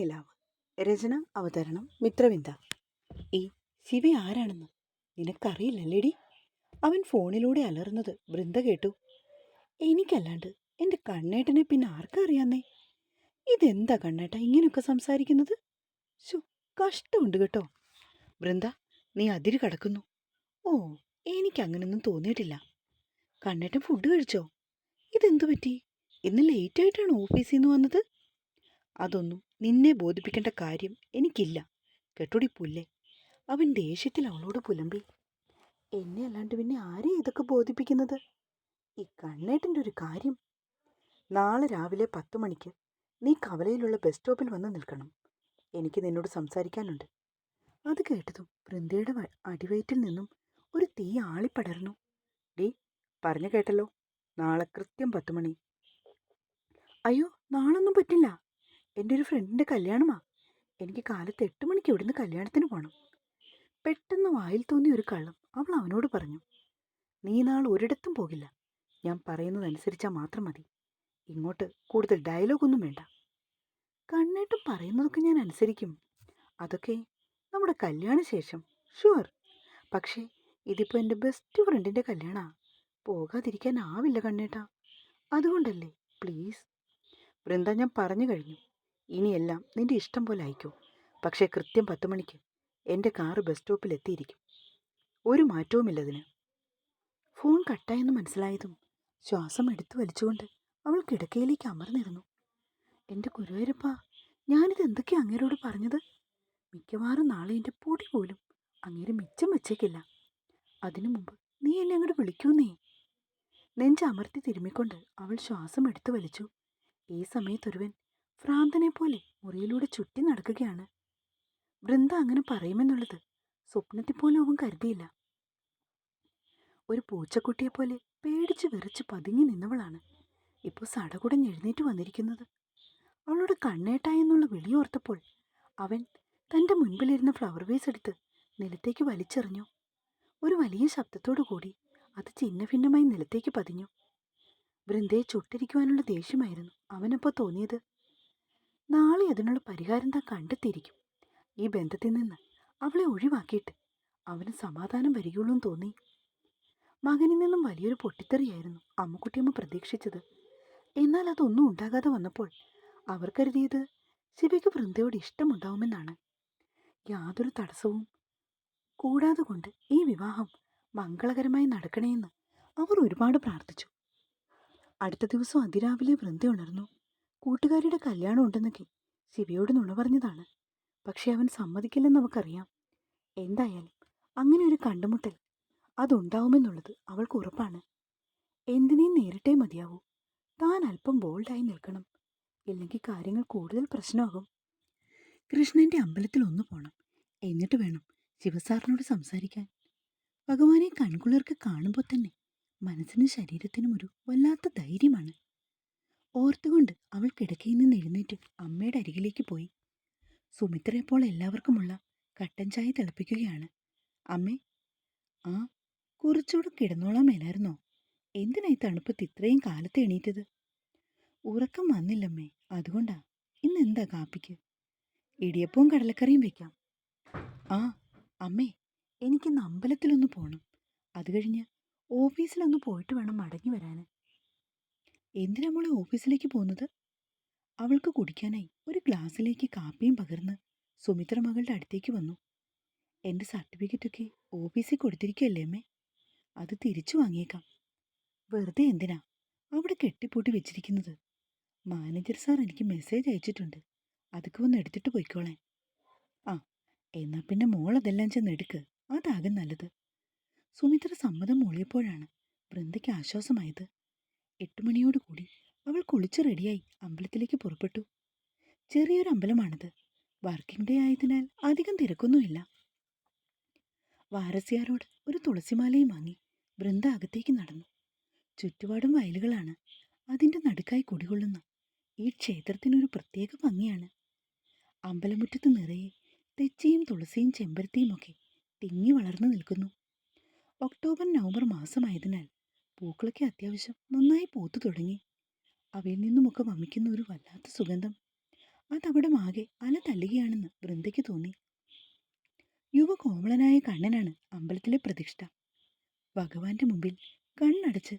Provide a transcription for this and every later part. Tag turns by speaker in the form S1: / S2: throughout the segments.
S1: നിലാവ്. രചന അവതരണം മിത്രവിന്ദ. ഈ ശിവ ആരാണെന്ന്? നിനക്കറിയില്ലല്ലേടി? അവൻ ഫോണിലൂടെ അലറുന്നത് വൃന്ദ കേട്ടു. എനിക്കല്ലാണ്ട് എന്റെ കണ്ണേട്ടനെ പിന്നെ ആർക്കറിയാന്നേ ഇതെന്താ കണ്ണേട്ട ഇങ്ങനെയൊക്കെ സംസാരിക്കുന്നത്? ശോ കഷ്ടമുണ്ട് കേട്ടോ. വൃന്ദ നീ അതിര് കടക്കുന്നു. ഓ എനിക്കങ്ങനൊന്നും തോന്നിയിട്ടില്ല. കണ്ണേട്ടൻ ഫുഡ് കഴിച്ചോ? ഇതെന്തു പറ്റി? ഇന്ന് ലേറ്റായിട്ടാണ് ഓഫീസിൽ നിന്ന് വന്നത്? അതൊന്നും നിന്നെ ബോധിപ്പിക്കേണ്ട കാര്യം എനിക്കില്ല. കെട്ടുടി പുല്ലേ അവൻ ദേഷ്യത്തിൽ അവളോട് പുലമ്പി. എന്നെ അല്ലാണ്ട് പിന്നെ ആരെയും ഇതൊക്കെ ബോധിപ്പിക്കുന്നത്? ഈ കണ്ണേട്ടന്റെ ഒരു കാര്യം. നാളെ രാവിലെ പത്ത് മണിക്ക് നീ കവലയിലുള്ള ബസ് സ്റ്റോപ്പിൽ വന്ന് നിൽക്കണം. എനിക്ക് നിന്നോട് സംസാരിക്കാനുണ്ട്. അത് കേട്ടതും വൃന്ദയുടെ അടിവയറ്റിൽ നിന്നും ഒരു തീ ആളിപ്പടർന്നു. ഡീ പറഞ്ഞു കേട്ടല്ലോ. നാളെ കൃത്യം പത്ത് മണി. അയ്യോ നാളൊന്നും പറ്റില്ല. എന്റെ ഒരു ഫ്രണ്ടിന്റെ കല്യാണമാ. എനിക്ക് കാലത്ത് എട്ട് മണിക്ക് ഇവിടുന്ന് കല്യാണത്തിന് പോകണം പെട്ടെന്ന് വായിൽ തോന്നിയ ഒരു കള്ളം അവൾ അവനോട് പറഞ്ഞു. നീ നാളെ ഒരിടത്തും പോകില്ല. ഞാൻ പറയുന്നതനുസരിച്ചാൽ മാത്രം മതി. ഇങ്ങോട്ട് കൂടുതൽ ഡയലോഗൊന്നും വേണ്ട. കണ്ണേട്ടും പറയുന്നതൊക്കെ ഞാൻ അനുസരിക്കും. അതൊക്കെ നമ്മുടെ കല്യാണ ശേഷം ഷുവർ പക്ഷേ ഇതിപ്പോൾ എന്റെ ബെസ്റ്റ് ഫ്രണ്ടിന്റെ കല്യാണാ. പോകാതിരിക്കാനാവില്ല കണ്ണേട്ടാ. അതുകൊണ്ടല്ലേ പ്ലീസ് വൃന്ദ ഞാൻ പറഞ്ഞു കഴിഞ്ഞു. ഇനിയെല്ലാം നിന്റെ ഇഷ്ടം പോലെ അയക്കൂ പക്ഷേ കൃത്യം പത്ത് മണിക്ക് എന്റെ കാറ് ബസ് സ്റ്റോപ്പിൽ എത്തിയിരിക്കും. ഒരു മാറ്റവുമില്ലതിന് ഫോൺ കട്ടായെന്ന് മനസ്സിലായതും ശ്വാസം എടുത്തു വലിച്ചുകൊണ്ട് അവൾ കിടക്കയിലേക്ക് അമർന്നിരുന്നു. എന്റെ ഗുരുവരപ്പ ഞാനിത് എന്തൊക്കെയാ അങ്ങേരോട് പറഞ്ഞത്? മിക്കവാറും നാളെ എന്റെ പൊടി പോലും അങ്ങേര് മിച്ചം വെച്ചേക്കില്ല. അതിനു മുമ്പ് നീ എന്നെ അങ്ങോട്ട് വിളിക്കൂന്നേ? നെഞ്ചമർത്തി തിരുമ്മിക്കൊണ്ട് അവൾ ശ്വാസം എടുത്തു വലിച്ചു. ഈ സമയത്തൊരുവൻ ഭ്രാന്തനെ പോലെ മുറിയിലൂടെ ചുറ്റി നടക്കുകയാണ്. വൃന്ദ അങ്ങനെ പറയുമെന്നുള്ളത് സ്വപ്നത്തിൽ പോലും അവൻ കരുതിയില്ല. ഒരു പൂച്ചക്കുട്ടിയെ പോലെ പേടിച്ച് വിറച്ച് പതുങ്ങി നിന്നവളാണ് ഇപ്പോൾ സടകുടഞ്ഞ് എഴുന്നേറ്റ് വന്നിരിക്കുന്നത്. അവളുടെ കണ്ണേട്ടായെന്നുള്ള വിളിയോർത്തപ്പോൾ അവൻ തന്റെ മുൻപിലിരുന്ന ഫ്ലവർ വേസ് എടുത്ത് നിലത്തേക്ക് വലിച്ചെറിഞ്ഞു. ഒരു വലിയ ശബ്ദത്തോടു കൂടി അത് ചിന്ന ഭിന്നമായി നിലത്തേക്ക് പതിഞ്ഞു. വൃന്ദയെ ചുട്ടിരിക്കുവാനുള്ള ദേഷ്യമായിരുന്നു. അവനപ്പോൾ തോന്നിയത് നാളെ അതിനുള്ള പരിഹാരം താൻ കണ്ടെത്തിയിരിക്കും. ഈ ബന്ധത്തിൽ നിന്ന് അവളെ ഒഴിവാക്കിയിട്ട് അവന് സമാധാനം വരികയുള്ളൂ എന്ന് തോന്നി. മകനിൽ നിന്നും വലിയൊരു പൊട്ടിത്തെറിയായിരുന്നു അമ്മുക്കുട്ടിയമ്മ പ്രതീക്ഷിച്ചത്. എന്നാൽ അതൊന്നും ഉണ്ടാകാതെ വന്നപ്പോൾ അവർ കരുതിയത് ശിവയ്ക്ക് വൃന്ദയോട് ഇഷ്ടമുണ്ടാവുമെന്നാണ്. യാതൊരു തടസ്സവും കൂടാതെ കൊണ്ട് ഈ വിവാഹം മംഗളകരമായി നടക്കണേയെന്ന് അവർ ഒരുപാട് പ്രാർത്ഥിച്ചു. അടുത്ത ദിവസം അതിരാവിലെ വൃന്ദ ഉണർന്നു. കൂട്ടുകാരിയുടെ കല്യാണം ഉണ്ടെന്നൊക്കെ ശിവയോട് നുണ പറഞ്ഞതാണ്. പക്ഷെ അവൻ സമ്മതിക്കില്ലെന്ന് നമുക്കറിയാം. എന്തായാലും അങ്ങനെ ഒരു കണ്ടുമുട്ടൽ അതുണ്ടാവുമെന്നുള്ളത് അവൾക്ക് ഉറപ്പാണ്. എന്തിനേയും നേരിട്ടേ മതിയാവൂ. താൻ അല്പം ബോൾഡായി നിൽക്കണം. ഇല്ലെങ്കിൽ കാര്യങ്ങൾ കൂടുതൽ പ്രശ്നമാകും. കൃഷ്ണന്റെ അമ്പലത്തിൽ ഒന്ന് പോണം. എന്നിട്ട് വേണം ശിവസാറിനോട് സംസാരിക്കാൻ. ഭഗവാനെ കൺകുളിർക്ക് കാണുമ്പോൾ തന്നെ മനസ്സിനും ശരീരത്തിനും ഒരു വല്ലാത്ത ധൈര്യമാണ്. ഓർത്തുകൊണ്ട് അവൾ കിടക്കയിൽ നിന്ന് എഴുന്നേറ്റ്. അമ്മയുടെ അരികിലേക്ക് പോയി. സുമിത്രയെപ്പോൾ എല്ലാവർക്കുമുള്ള കട്ടൻ ചായ തിളപ്പിക്കുകയാണ്. അമ്മേ ആ കുറച്ചുകൂടെ കിടന്നോളാൻ മേലായിരുന്നോ? എന്തിനായി തണുപ്പത്ത് ഇത്രയും കാലത്ത് എണീറ്റത്? ഉറക്കം വന്നില്ലമ്മേ. അതുകൊണ്ടാ. ഇന്ന് എന്താ കാപ്പിക്ക്? ഇടിയപ്പവും കടലക്കറിയും വെക്കാം. ആ അമ്മേ എനിക്കിന്ന് അമ്പലത്തിലൊന്ന് പോകണം അത് കഴിഞ്ഞ് ഓഫീസിലൊന്ന് പോയിട്ട് വേണം മടങ്ങി വരാൻ എന്തിനാ മോളെ ഓഫീസിലേക്ക് പോകുന്നത്? അവൾക്ക് കുടിക്കാനായി ഒരു ഗ്ലാസ്സിലേക്ക് കാപ്പിയും പകർന്ന് സുമിത്ര മകളുടെ അടുത്തേക്ക് വന്നു. എന്റെ സർട്ടിഫിക്കറ്റൊക്കെ ഓഫീസിൽ കൊടുത്തിരിക്കുകയല്ലേ അമ്മേ? അത് തിരിച്ചു വാങ്ങിയേക്കാം. വെറുതെ എന്തിനാ അവിടെ കെട്ടിപ്പൂട്ടി വെച്ചിരിക്കുന്നത്? മാനേജർ സാർ എനിക്ക് മെസ്സേജ് അയച്ചിട്ടുണ്ട്. അതൊക്കെ ഒന്ന് എടുത്തിട്ട് പോയിക്കോളാൻ. ആ എന്നാൽ പിന്നെ മോൾ അതെല്ലാം ചെന്ന് എടുക്ക്. അതാകും നല്ലത്. സുമിത്ര സമ്മതം മൂളിയപ്പോഴാണ് വൃന്ദയ്ക്ക് ആശ്വാസമായത്. എട്ട് മണിയോടുകൂടി അവൾ കുളിച്ച് റെഡിയായി അമ്പലത്തിലേക്ക് പുറപ്പെട്ടു. ചെറിയൊരു അമ്പലമാണത്. വർക്കിംഗ് ഡേ ആയതിനാൽ അധികം തിരക്കൊന്നുമില്ല. വാരസ്യാരോട് ഒരു തുളസിമാലയും വാങ്ങി വൃന്ദ അകത്തേക്ക് നടന്നു. ചുറ്റുപാടും വയലുകളാണ്. അതിന്റെ നടുക്കായി കുടികൊള്ളുന്ന ഈ ക്ഷേത്രത്തിനൊരു പ്രത്യേക ഭംഗിയാണ്. അമ്പലമുറ്റത്ത് നിറയെ തെച്ചിയും തുളസിയും ചെമ്പരത്തിയും ഒക്കെ തിങ്ങി വളർന്നു നിൽക്കുന്നു. ഒക്ടോബർ നവംബർ മാസമായതിനാൽ പൂക്കളൊക്കെ അത്യാവശ്യം നന്നായി പൂത്തു തുടങ്ങി. അവയിൽ നിന്നുമൊക്കെ വമിക്കുന്ന ഒരു വല്ലാത്ത സുഗന്ധം. അതവിടെ ആകെ അല തല്ലുകയാണെന്ന് വൃന്ദയ്ക്ക് തോന്നി. യുവ കോമളനായ കണ്ണനാണ് അമ്പലത്തിലെ പ്രതിഷ്ഠ. ഭഗവാന്റെ മുമ്പിൽ കണ്ണടച്ച്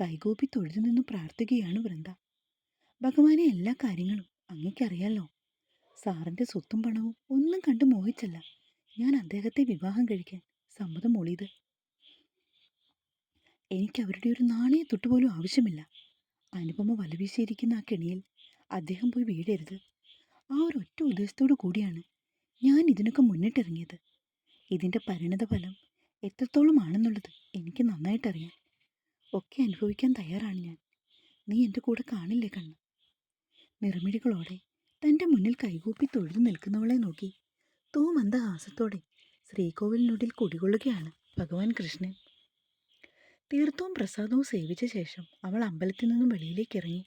S1: കൈകൂപ്പി തൊഴുതു നിന്ന് പ്രാർത്ഥിക്കുകയാണ് വൃന്ദ. ഭഗവാനെ എല്ലാ കാര്യങ്ങളും അങ്ങേക്കറിയാലോ? സാറിന്റെ സ്വത്തും പണവും ഒന്നും കണ്ടു മോഹിച്ചല്ല. ഞാൻ അദ്ദേഹത്തെ വിവാഹം കഴിക്കാൻ സമ്മതം മൊളിയത്. എനിക്ക് അവരുടെ ഒരു നാണയ തൊട്ടുപോലും ആവശ്യമില്ല. അനുപമ വലവീശിയിരിക്കുന്ന ആ കെണിയിൽ അദ്ദേഹം പോയി വീഴരുത്. ആ ഒരു ഒറ്റ ഉദ്ദേശത്തോടു കൂടിയാണ് ഞാൻ ഇതിനൊക്കെ മുന്നിട്ടിറങ്ങിയത്. ഇതിന്റെ പരിണത ഫലം എത്രത്തോളമാണെന്നുള്ളത് എനിക്ക് നന്നായിട്ടറിയാം. ഒക്കെ അനുഭവിക്കാൻ തയ്യാറാണ് ഞാൻ. നീ എന്റെ കൂടെ കാണില്ലേ കണ്ണ്? നിറമിഴികളോടെ തന്റെ മുന്നിൽ കൈകൂപ്പി തൊഴുതു നിൽക്കുന്നവളെ നോക്കി. തൂ മന്ദഹാസത്തോടെ ശ്രീകോവിലിനുള്ളിൽ കുടികൊള്ളുകയാണ് ഭഗവാൻ കൃഷ്ണൻ. തീർത്ഥവും പ്രസാദവും സേവിച്ച ശേഷം അവൾ അമ്പലത്തിൽ നിന്നും വെളിയിലേക്ക് ഇറങ്ങി.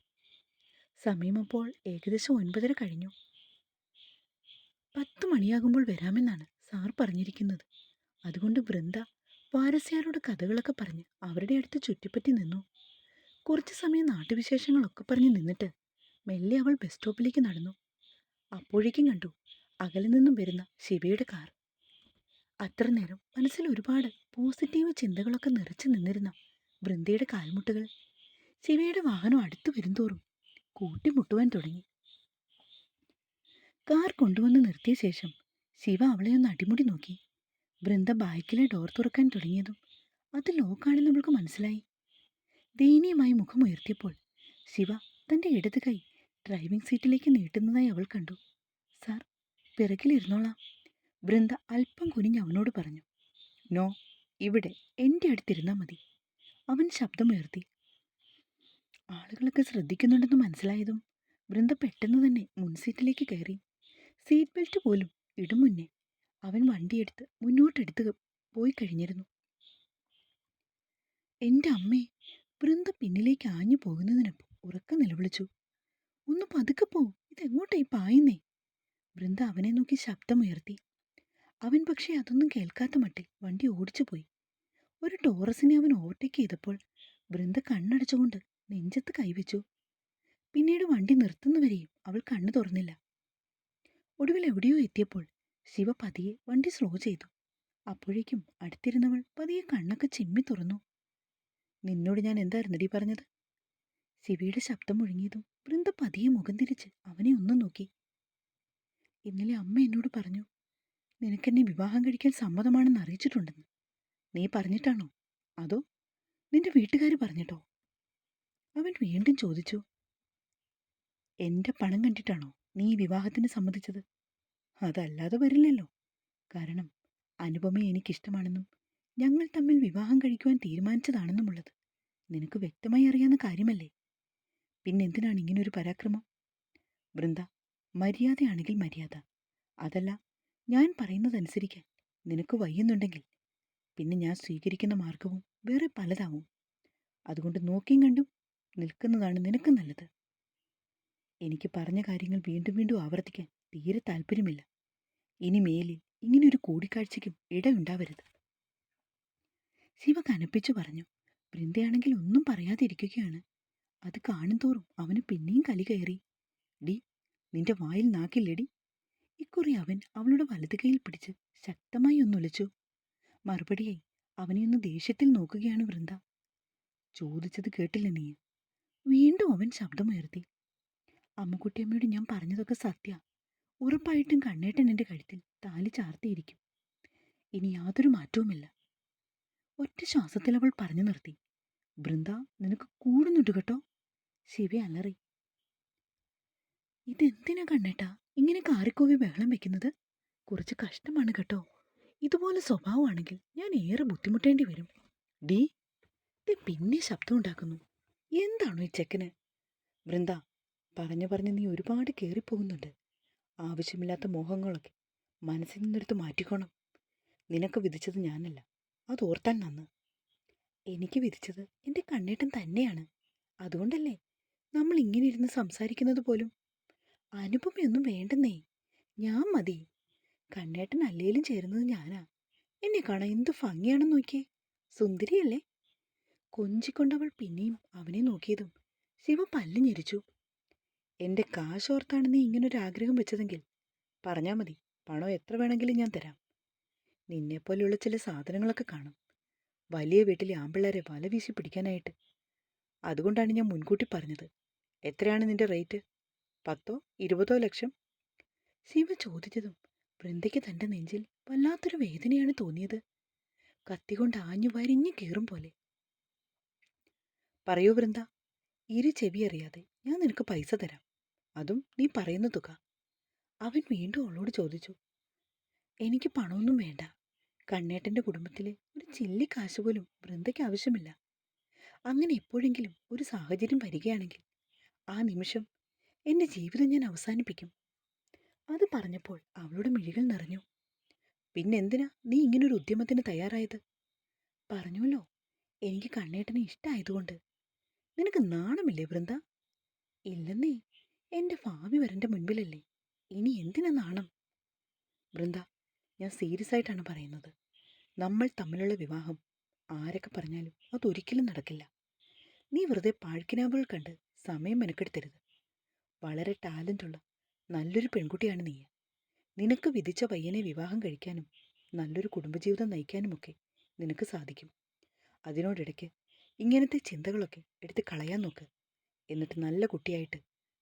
S1: സമയമപ്പോൾ ഏകദേശം ഒൻപതര കഴിഞ്ഞു. പത്ത് മണിയാകുമ്പോൾ വരാമെന്നാണ് സാർ പറഞ്ഞിരിക്കുന്നത്. അതുകൊണ്ട് വൃന്ദ വാരസ്യാരോട് കഥകളൊക്കെ പറഞ്ഞ് അവരുടെ അടുത്ത് ചുറ്റിപ്പറ്റി നിന്നു. കുറച്ച് സമയം നാട്ടുവിശേഷങ്ങളൊക്കെ പറഞ്ഞ് നിന്നിട്ട് മെല്ലെ അവൾ ബസ് സ്റ്റോപ്പിലേക്ക് നടന്നു. അപ്പോഴേക്കും കണ്ടു അകലിൽ നിന്നും വരുന്ന ശിവയുടെ കാർ. അത്ര നേരം മനസ്സിൽ ഒരുപാട് പോസിറ്റീവ് ചിന്തകളൊക്കെ നിറച്ചു നിന്നിരുന്ന. വൃന്ദയുടെ കാൽമുട്ടുകൾ ശിവയുടെ വാഹനം അടുത്തു വരുംതോറും കൂട്ടിമുട്ടുവാൻ തുടങ്ങി. കാർ കൊണ്ടുവന്ന് നിർത്തിയ ശേഷം ശിവ അവളെ ഒന്ന് അടിമുടി നോക്കി. വൃന്ദ ബൈക്കിലെ ഡോർ തുറക്കാൻ തുടങ്ങിയതും അത് ലോക്കാണെന്ന് അവൾക്ക് മനസ്സിലായി. ദയനീയമായി മുഖമുയർത്തിയപ്പോൾ ശിവ തന്റെ ഇടത് കൈ ഡ്രൈവിംഗ് സീറ്റിലേക്ക് നീട്ടുന്നതായി അവൾ കണ്ടു. സാർ പിറകിലിരുന്നോളാം. വൃന്ദ അല്പം കുനിഞ്ഞ് അവനോട് പറഞ്ഞു നോ ഇവിടെ എന്റെ അടുത്തിരുന്നാൽ മതി. അവൻ ശബ്ദമുയർത്തി ആളുകളൊക്കെ ശ്രദ്ധിക്കുന്നുണ്ടെന്ന് മനസ്സിലായതും വൃന്ദ പെട്ടെന്ന് തന്നെ മുൻസീറ്റിലേക്ക് കയറി. സീറ്റ് ബെൽറ്റ് പോലും ഇടും മുന്നേ അവൻ വണ്ടിയെടുത്ത് മുന്നോട്ടെടുത്ത് പോയി കഴിഞ്ഞിരുന്നു. എന്റെ അമ്മേ വൃന്ദ പിന്നിലേക്ക് ആഞ്ഞു പോകുന്നതിനൊപ്പം ഉറക്കം നിലവിളിച്ചു. ഒന്ന് പതുക്കെ പോ ഇതെങ്ങോട്ടായി പായുന്നേ? വൃന്ദ അവനെ നോക്കി ശബ്ദമുയർത്തി അവൻ പക്ഷേ അതൊന്നും കേൾക്കാത്ത മട്ടിൽ വണ്ടി ഓടിച്ചുപോയി. ഒരു ടോറസിനെ അവൻ ഓവർടേക്ക് ചെയ്തപ്പോൾ വൃന്ദ കണ്ണടച്ചുകൊണ്ട് നെഞ്ചത്ത് കൈവച്ചു. പിന്നീട് വണ്ടി നിർത്തുന്നവരെയും അവൾ കണ്ണു തുറന്നില്ല. ഒടുവിൽ എവിടെയോ എത്തിയപ്പോൾ ശിവ പതിയെ വണ്ടി സ്ലോ ചെയ്തു. അപ്പോഴേക്കും അടുത്തിരുന്നവൾ പതിയെ കണ്ണൊക്കെ ചിമ്മി തുറന്നു. നിന്നോട് ഞാൻ എന്തായിരുന്നടി പറഞ്ഞത്? ശിവയുടെ ശബ്ദം മുഴങ്ങിയതും വൃന്ദ പതിയെ മുഖം തിരിച്ച് അവനെ ഒന്നും നോക്കി. ഇന്നലെ അമ്മ എന്നോട് പറഞ്ഞു നിനക്കെന്നെ വിവാഹം കഴിക്കാൻ സമ്മതമാണെന്ന് അറിയിച്ചിട്ടുണ്ടെന്ന്. നീ പറഞ്ഞിട്ടാണോ? അതോ നിന്റെ വീട്ടുകാർ പറഞ്ഞിട്ടോ? അവൻ വീണ്ടും ചോദിച്ചു. എന്റെ പണം കണ്ടിട്ടാണോ നീ വിവാഹത്തിന് സമ്മതിച്ചത്? അതല്ലാതെ വരില്ലല്ലോ. കാരണം അനുപമയെ എനിക്കിഷ്ടമാണെന്നും ഞങ്ങൾ തമ്മിൽ വിവാഹം കഴിക്കുവാൻ തീരുമാനിച്ചതാണെന്നുമുള്ളത് നിനക്ക് വ്യക്തമായി അറിയാവുന്ന കാര്യമല്ലേ? പിന്നെന്തിനാണ് ഇങ്ങനൊരു പരാക്രമം? വൃന്ദ മര്യാദയാണെങ്കിൽ മര്യാദ. അതല്ല ഞാൻ പറയുന്നതനുസരിക്കാൻ നിനക്ക് വയ്യുന്നുണ്ടെങ്കിൽ പിന്നെ ഞാൻ സ്വീകരിക്കുന്ന മാർഗവും വേറെ പലതാവും. അതുകൊണ്ട് നോക്കിയും കണ്ടും നിൽക്കുന്നതാണ് നിനക്ക് നല്ലത്. എനിക്ക് പറഞ്ഞ കാര്യങ്ങൾ വീണ്ടും വീണ്ടും ആവർത്തിക്കാൻ തീരെ താല്പര്യമില്ല. ഇനി മേലിൽ ഇങ്ങനെയൊരു കൂടിക്കാഴ്ചയ്ക്കും ഇടയുണ്ടാവരുത്. ശിവ കനപ്പിച്ചു പറഞ്ഞു വൃന്ദയാണെങ്കിൽ ഒന്നും പറയാതിരിക്കുകയാണ്. അത് കാണുന്തോറും അവന് പിന്നെയും കലി കയറി. ഡി നിന്റെ വായിൽ നാക്കില്ലെടി. ഇക്കുറി അവൻ അവളുടെ വലത് കൈയിൽ പിടിച്ച് ശക്തമായി ഒന്നൊലിച്ചു മറുപടിയായി അവനെ ഒന്ന് ദേഷ്യത്തിൽ നോക്കുകയാണ് വൃന്ദ. ചോദിച്ചത് കേട്ടില്ല നീ. വീണ്ടും അവൻ ശബ്ദമുയർത്തി. അമ്മക്കുട്ടിയമ്മയോട് ഞാൻ പറഞ്ഞതൊക്കെ സത്യ. ഉറപ്പായിട്ടും കണ്ണേട്ടൻ എന്റെ കഴുത്തിൽ താലി ചാർത്തിയിരിക്കും. ഇനി യാതൊരു മാറ്റവുമില്ല. ഒറ്റ ശ്വാസത്തിൽ അവൾ പറഞ്ഞു നിർത്തി. ബൃന്ദ നിനക്ക് കൂടുന്നുണ്ട് കേട്ടോ. ശിവ അലറി ഇതെന്തിനാ കണ്ണേട്ടാ? ഇങ്ങനെ കാറിക്കോവി ബഹളം വെക്കുന്നത് കുറച്ച് കഷ്ടമാണ് കേട്ടോ. ഇതുപോലെ സ്വഭാവമാണെങ്കിൽ ഞാൻ ഏറെ ബുദ്ധിമുട്ടേണ്ടി വരും. ഡി ഇത് പിന്നെ ശബ്ദം ഉണ്ടാക്കുന്നു. എന്താണോ ഈ ചെക്കന്? വൃന്ദ പറഞ്ഞു പറഞ്ഞ് നീ ഒരുപാട് കയറിപ്പോകുന്നുണ്ട് ആവശ്യമില്ലാത്ത മോഹങ്ങളൊക്കെ മനസ്സിൽ നിന്നെടുത്ത് മാറ്റിക്കോണം. നിനക്ക് വിധിച്ചത് ഞാനല്ല. അത് ഓർത്താൻ നന്ന്. എനിക്ക് വിധിച്ചത് എന്റെ കണ്ണേട്ടൻ തന്നെയാണ്. അതുകൊണ്ടല്ലേ നമ്മൾ ഇങ്ങനെ ഇരുന്ന് സംസാരിക്കുന്നത് പോലും? അനുപമയൊന്നും വേണ്ടെന്നേ. ഞാൻ മതി. കണ്ണേട്ടൻ അല്ലേലും ചേരുന്നത് ഞാനാ. എന്നെ കാണാൻ എന്ത് ഭംഗിയാണെന്ന് നോക്കിയേ. സുന്ദരിയല്ലേ? കൊഞ്ചിക്കൊണ്ടവൾ പിന്നെയും അവനെ നോക്കിയതും ശിവ പല്ല് ഞെരിച്ചു. എന്റെ കാശോർത്താണ് നീ ഇങ്ങനൊരു ആഗ്രഹം വെച്ചതെങ്കിൽ. പറഞ്ഞാൽ മതി. പണം എത്ര വേണമെങ്കിലും ഞാൻ തരാം. നിന്നെപ്പോലെയുള്ള ചില സാധനങ്ങളൊക്കെ കാണും. വലിയ വീട്ടിലെ ആമ്പിള്ളേരെ വല വീശി പിടിക്കാനായിട്ട്. അതുകൊണ്ടാണ് ഞാൻ മുൻകൂട്ടി പറഞ്ഞത്. എത്രയാണ് നിന്റെ റേറ്റ്? പത്തോ ഇരുപതോ ലക്ഷം? ശിവ ചോദിച്ചതും വൃന്ദയ്ക്ക് തന്റെ നെഞ്ചിൽ വല്ലാത്തൊരു വേദനയാണ് തോന്നിയത്. കത്തികൊണ്ട് ആഞ്ഞു വരിഞ്ഞു കീറും പോലെ. പറയൂ വൃന്ദ ഇരു ചെവി അറിയാതെ ഞാൻ നിനക്ക് പൈസ തരാം. അതും നീ പറയുന്ന തുക. അവൻ വീണ്ടും അവളോട് ചോദിച്ചു എനിക്ക് പണമൊന്നും വേണ്ട. കണ്ണേട്ടന്റെ കുടുംബത്തിലെ ഒരു ചില്ലി കാശ് പോലും വൃന്ദയ്ക്ക് ആവശ്യമില്ല. അങ്ങനെ എപ്പോഴെങ്കിലും ഒരു സാഹചര്യം വരികയാണെങ്കിൽ ആ നിമിഷം എന്റെ ജീവിതം ഞാൻ അവസാനിപ്പിക്കും. അത് പറഞ്ഞപ്പോൾ അവളുടെ മിഴികൾ നിറഞ്ഞു. പിന്നെന്തിനാ നീ ഇങ്ങനൊരു ഉദ്യമത്തിന് തയ്യാറായത്? പറഞ്ഞുവല്ലോ എനിക്ക് കണ്ണേട്ടനെ ഇഷ്ടമായതുകൊണ്ട് നിനക്ക് നാണമില്ലേ വൃന്ദ? ഇല്ലെന്നേ എന്റെ ഭാവി വരന്റെ മുൻപിലല്ലേ. ഇനി എന്തിനാ നാണം? വൃന്ദ ഞാൻ സീരിയസ് ആയിട്ടാണ് പറയുന്നത്. നമ്മൾ തമ്മിലുള്ള വിവാഹം ആരൊക്കെ പറഞ്ഞാലും അതൊരിക്കലും നടക്കില്ല. നീ വെറുതെ പാഴ്ക്കിനാവുകൾ കണ്ട് സമയം മെനക്കെടുത്തരുത്. വളരെ ടാലന്റുള്ള നല്ലൊരു പെൺകുട്ടിയാണ് നീ നിനക്ക് വിധിച്ച പയ്യനെ വിവാഹം കഴിക്കാനും നല്ലൊരു കുടുംബജീവിതം നയിക്കാനുമൊക്കെ നിനക്ക് സാധിക്കും. അതിനോടിടയ്ക്ക് ഇങ്ങനത്തെ ചിന്തകളൊക്കെ എടുത്ത് കളയാൻ നോക്ക്. എന്നിട്ട് നല്ല കുട്ടിയായിട്ട്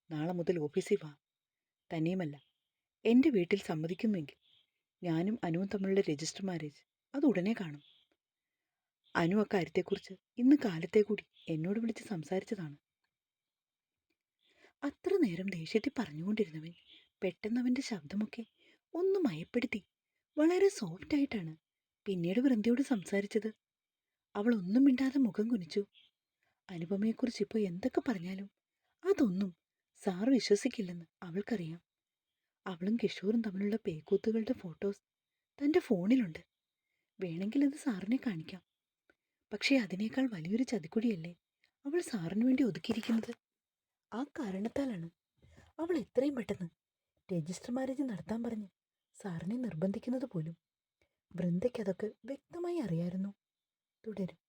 S1: നാളെ മുതൽ ഓഫീസിൽ വാ. തന്നെയുമല്ല എന്റെ വീട്ടിൽ സമ്മതിക്കുന്നുവെങ്കിൽ ഞാനും അനുവും തമ്മിലുള്ള രജിസ്റ്റർ മാരേജ് അത് ഉടനെ കാണും. അനു അക്കാര്യത്തെക്കുറിച്ച് ഇന്ന് കാലത്തെ കൂടി എന്നോട് വിളിച്ച് സംസാരിച്ചതാണ്. അത്ര നേരം ദേഷ്യത്തിൽ പറഞ്ഞുകൊണ്ടിരുന്നവൻ പെട്ടെന്ന് അവന്റെ ശബ്ദമൊക്കെ ഒന്ന് മയപ്പെടുത്തി. വളരെ സോഫ്റ്റ് ആയിട്ടാണ് പിന്നീട് വൃന്ദയോട് സംസാരിച്ചത്. അവൾ ഒന്നും മിണ്ടാതെ മുഖം കുനിച്ചു. അനുപമയെക്കുറിച്ച് ഇപ്പോൾ എന്തൊക്കെ പറഞ്ഞാലും അതൊന്നും സാർ വിശ്വസിക്കില്ലെന്ന് അവൾക്കറിയാം. അവളും കിഷോറും തമ്മിലുള്ള പേക്കൂത്തുകളുടെ ഫോട്ടോസ് തന്റെ ഫോണിലുണ്ട്. വേണമെങ്കിൽ അത് സാറിനെ കാണിക്കാം. പക്ഷേ അതിനേക്കാൾ വലിയൊരു ചതിക്കുഴിയല്ലേ അവൾ സാറിന് വേണ്ടി ഒതുക്കിയിരിക്കുന്നത്? ആ കാരണത്താലാണ്. അവൾ എത്രയും പെട്ടെന്ന് രജിസ്റ്റർ മാരേജ് നടത്താൻ പറഞ്ഞ് സാറിനെ നിർബന്ധിക്കുന്നത് പോലും. വൃന്ദയ്ക്കതൊക്കെ വ്യക്തമായി അറിയായിരുന്നു. തുടരും.